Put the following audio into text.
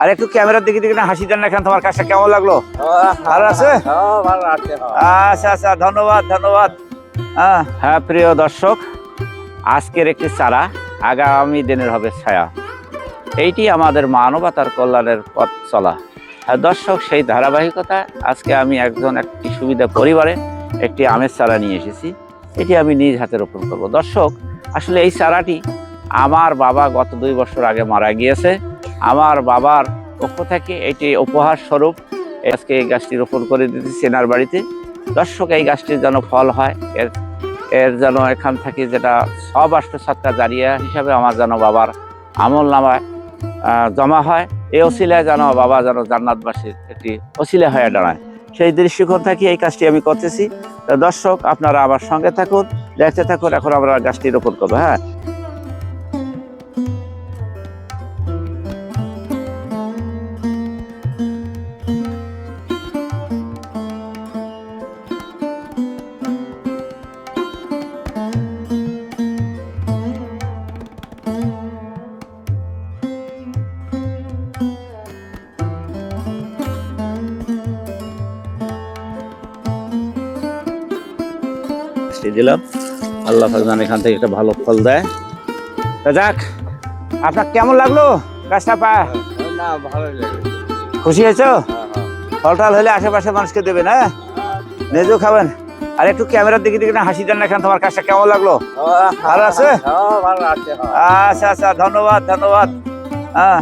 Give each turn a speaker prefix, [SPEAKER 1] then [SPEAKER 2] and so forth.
[SPEAKER 1] আর একটু ক্যামেরার দিকে না হাসি দেন না এখানে তোমার কাজটা কেমন লাগল? ভালো আছে? আচ্ছা আচ্ছা ধন্যবাদ ধন্যবাদ। হ্যাঁ, প্রিয় দর্শক আজকের একটি চারা আগামী দিনের হবে ছায়া। এইটি আমাদের মানবতার কল্যাণের পথ চলা। দর্শক সেই ধারাবাহিকতা আজকে আমি একজন একটি সুবিধা পরিবারে একটি আমের চারা নিয়ে এসেছি। এটি আমি নিজ হাতে রোপণ করব। দর্শক আসলে এই চারাটি আমার বাবা গত দুই বছর আগে মারা গিয়েছে। আমার বাবার পক্ষ থেকে এটি উপহার স্বরূপ আজকে এই গাছটি রোপণ করে দিতে সেনার বাড়িতে। দর্শক, এই গাছটির যেন ফল হয়, এর এর যেন এখান থেকে যেটা সব আসবে সৎকার জারিয়া হিসাবে আমার যেন বাবার আমল নামায় জমা হয়, এই অসিলায় যেন বাবা যেন জান্নাতবাসীর একটি অসিলা হয়ে দাঁড়ায়। সেই দৃষ্টিকোণ থেকে এই কাজটি আমি করতেছি। তো দর্শক, আপনারা আমার সঙ্গে থাকুন, দেখতে থাকুন, এখন আমরা গাছটি রোপণ করব হ্যাঁ? গাছটি দিলাম। আল্লাহ ভগবান এখান থেকে একটা ভালো ফল দেয়। তা যাক আপনার কেমন লাগল গাছটা পা?
[SPEAKER 2] লাগে।
[SPEAKER 1] খুশি হয়েছো? ফল টল হলে আশেপাশে মানুষকে দেবেন হ্যাঁ? নিজেও খাবেন। আর একটু ক্যামেরার দিকে দিকে না হাসি দেন না এখানে তোমার কাজটা কেমন লাগল?
[SPEAKER 2] ভালো আছে?
[SPEAKER 1] আচ্ছা আচ্ছা ধন্যবাদ ধন্যবাদ। হ্যাঁ।